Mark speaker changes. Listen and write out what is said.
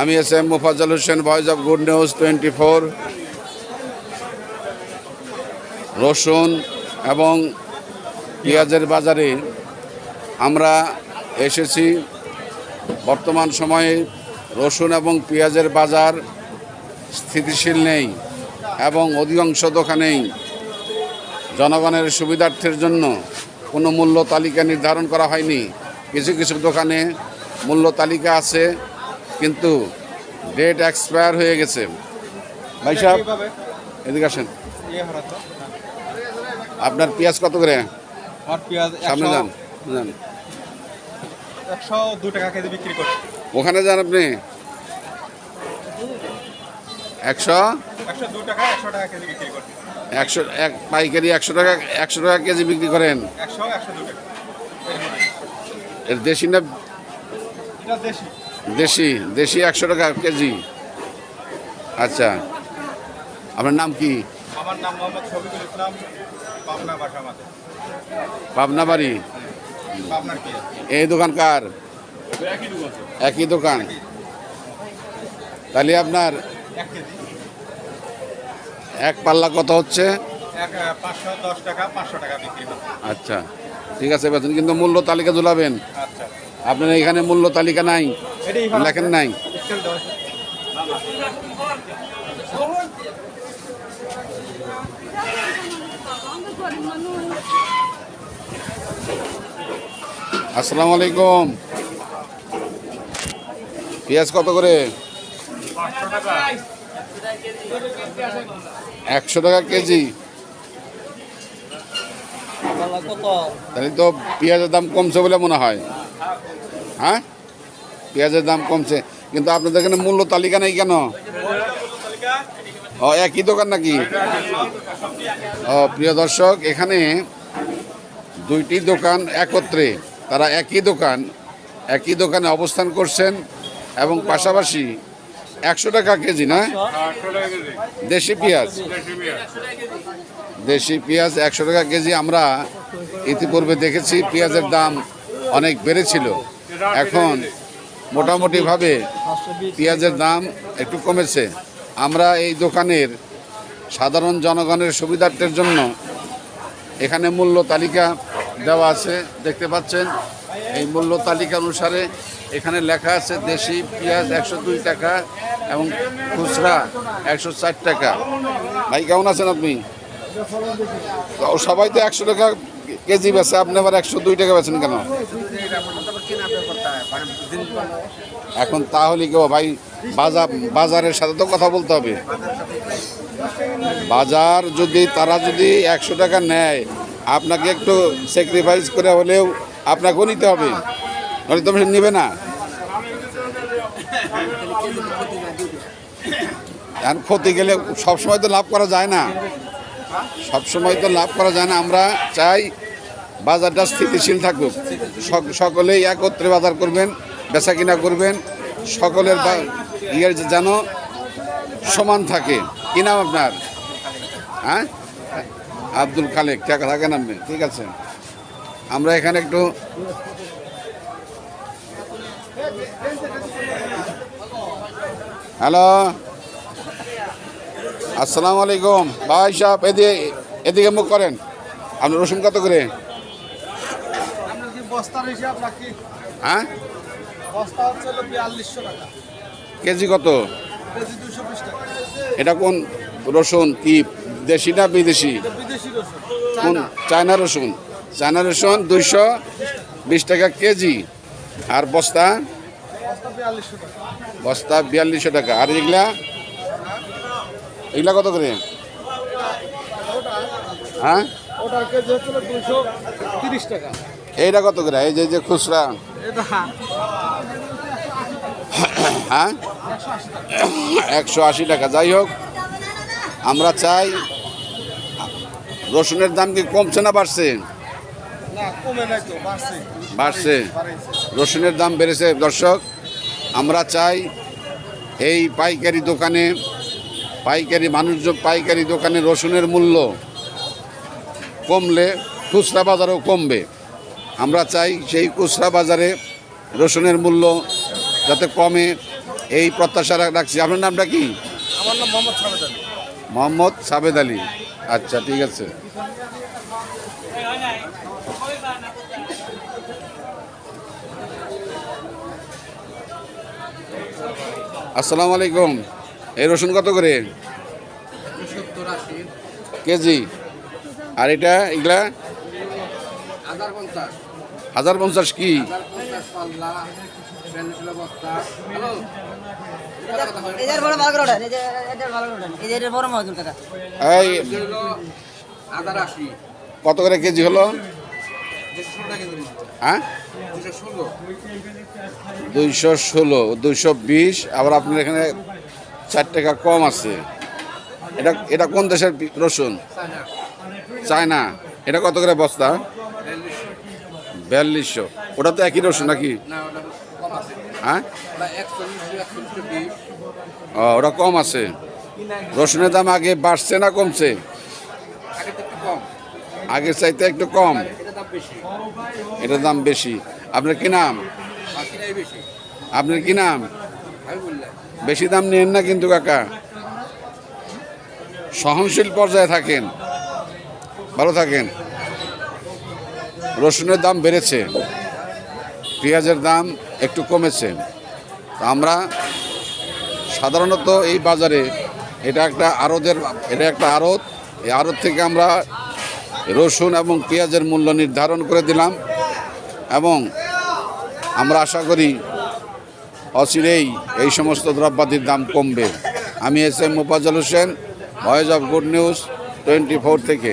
Speaker 1: আমি S M Mufazzal Hossain, Voice of Good News twenty four. রসুন এবং পেঁয়াজের বাজারে আমরা এসেছি। বর্তমান সময়ে রসুন এবং পেঁয়াজের বাজার স্থিতিশীল নেই এবং অধিকাংশ দোকানেই জনগণের সুবিধার্থের জন্য কোনো মূল্য তালিকা নির্ধারণ করা হয়নি। কিছু কিছু দোকানে মূল্য তালিকা আছে। কিন্তু ডেট এক্সপায়ার হয়ে গেছে। ভাই সাহেব এদিকে আসেন। আপনার পেঁয়াজ কত করে? সামনে যান যান। ওখানে যান আপনি। একশো?
Speaker 2: একশো টাকা একশো টাকা কেজি বিক্রি করছি।
Speaker 1: একশো এক পাইকারি একশো টাকা একশো টাকা কেজি বিক্রি করেন। এর দেশি না
Speaker 2: দেশি।
Speaker 1: দেশি দেশি একশো টাকা কেজি। আচ্ছা আপনার নাম কি?
Speaker 2: আমার নাম মোহাম্মদ শফিকুল ইসলাম পাবনা বাসা মাতে
Speaker 1: পাবনা বাড়ি? এই দোকানকার একই দোকান। তাহলে আপনার
Speaker 2: এক
Speaker 1: পাল্লা কত হচ্ছে। আচ্ছা ঠিক আছে বেতন কিন্তু মূল্য তালিকা ঝুলাবেন।
Speaker 2: আচ্ছা।
Speaker 1: আপনার এখানে মূল্য তালিকা নাই। লেখেন নাই। আসসালামু আলাইকুম। পেঁয়াজ কত করে? একশো টাকা কেজি। তাহলে তো পেঁয়াজের দাম কমছে বলে মনে হয়। হ্যাঁ? পেঁয়াজের দাম কমছে। কিন্তু আপনাদের এখানে মূল্য তালিকা নেই কেন? ও, একই দোকান নাকি? ও, প্রিয় দর্শক, এখানে দুইটি দোকান একত্রে, তারা একই দোকান, একই দোকানে অবস্থান করছেন এবং পাশাপাশি একশো টাকা কেজি, না? দেশি পেঁয়াজ। দেশি পেঁয়াজ একশো টাকা কেজি, আমরা ইতিপূর্বে দেখেছি পেঁয়াজের দাম অনেক বেড়েছিল। এখন মোটামুটিভাবে পেঁয়াজের দাম একটু কমেছে। আমরা এই দোকানের সাধারণ জনগণের সুবিধার্থের জন্য এখানে মূল্য তালিকা দেওয়া আছে, দেখতে পাচ্ছেন। এই মূল্য তালিকা অনুসারে এখানে লেখা আছে দেশি পেঁয়াজ একশো দুই টাকা এবং খুচরা একশো ষাট টাকা। ভাই, কেমন আছেন আপনি? সবাই তো একশো টাকা কেজি বেছে আপনি আবার একশো দুই টাকা বেছেন কেন? এখন তাহলে কেউ ভাই বাজার, বাজারের সাথে তো কথা বলতে হবে। বাজার যদি তারা যদি একশো টাকা নেয়, আপনাকে একটু স্যাক্রিফাইস করে হলেও আপনাকেও নিতে হবে। নইলে তুমি নেবে না। এখন ক্ষতি গেলে সবসময় তো লাভ করা যায় না। সবসময় তো লাভ করা যায় না। আমরা চাই বাজারটা স্থিতিশীল থাকুক। সক- সকলেই একত্রে বাজার করবেন বেচা কিনা করবেন, সকলের ইয়ের যেন সমান থাকে। কি নাম আপনার? হ্যাঁ? আব্দুল খালেক, টাকা থাকেন আপনি ঠিক আছে। আমরা এখানে একটু হ্যালো। আসসালামু আলাইকুম। ভাই সাহেব এদিকে এদিকে মুখ করেন। আপনি রসুন কত করে
Speaker 2: আপনার কি বস্তার হিসাব নাকি
Speaker 1: হ্যাঁ? কেজি কত? এটা কোন রসুন? কি দেশি না বিদেশি? কোন চায়না। রসুন? চায়না রসুন দুইশো বিশ টাকা কেজি। আর বস্তা?
Speaker 2: বস্তা বিয়াল্লিশশো টাকা।
Speaker 1: বস্তা বিয়াল্লিশশো টাকা। আর এগুলা? এগুলা কত করে? হ্যাঁ?
Speaker 2: ওটার কেজি হচ্ছে দুশো তিরিশ টাকা।
Speaker 1: এইটা কত করে? এই যে যে খুচরা। হ্যাঁ। একশো আশি টাকা। যাই হোক আমরা চাই রসুনের দাম কি কমছে না বাড়ছে?
Speaker 2: বাড়ছে।
Speaker 1: রসুনের দাম বেড়েছে দর্শক আমরা চাই এই পাইকারি দোকানে পাইকারি মানুষজন পাইকারি দোকানে রসুনের মূল্য কমলে খুচরা বাজারও কমবে। আমরা চাই সেই খুচরা বাজারে রসুনের মূল্য যাতে কমে এই প্রত্যাশা রাখছি। আপনার নামটা কি?
Speaker 2: আমার নাম মোহাম্মদ সাবেদ আলী।
Speaker 1: মোহাম্মদ সাবেদ আলী। আচ্ছা ঠিক আছে। আসসালামু আলাইকুম। এই রসুন কত করে? কেজি। আর এটা এগুলা?
Speaker 3: হাজার পঞ্চাশ
Speaker 1: কি? কত করে কেজি হলো? হ্যাঁ?
Speaker 3: দুশো ষোলো।
Speaker 1: দুইশো ষোলো দুইশো বিশ। আবার আপনার এখানে চার টাকা কম আছে। এটা এটা কোন দেশের রসুন?
Speaker 3: চায়না।
Speaker 1: চায়না। এটা কত করে বস্তা? বিয়াল্লিশশো। ওটা তো একই রসুন নাকি? হ্যাঁ? ও, ওটা কম আছে। রসুনের দাম আগে বাড়ছে না কমছে? আগের চাইতে একটু কম। এটার দাম বেশি। আপনার কি নাম? আপনার কি নাম? বেশি দাম নেন না কিন্তু কাকা। সহনশীল পর্যায়ে থাকেন। ভালো থাকেন। রসুনের দাম বেড়েছে, পেঁয়াজের দাম একটু কমেছে। আমরা সাধারণত এই বাজারে এটা একটা আড়তের, এটা একটা আড়ত। এই আড়ত থেকে আমরা রসুন এবং পেঁয়াজের মূল্য নির্ধারণ করে দিলাম এবং আমরা আশা করি অচিরেই এই সমস্ত দ্রব্যাদির দাম কমবে। আমি S M Mofazzal Hossain Voice of Good News twenty four থেকে।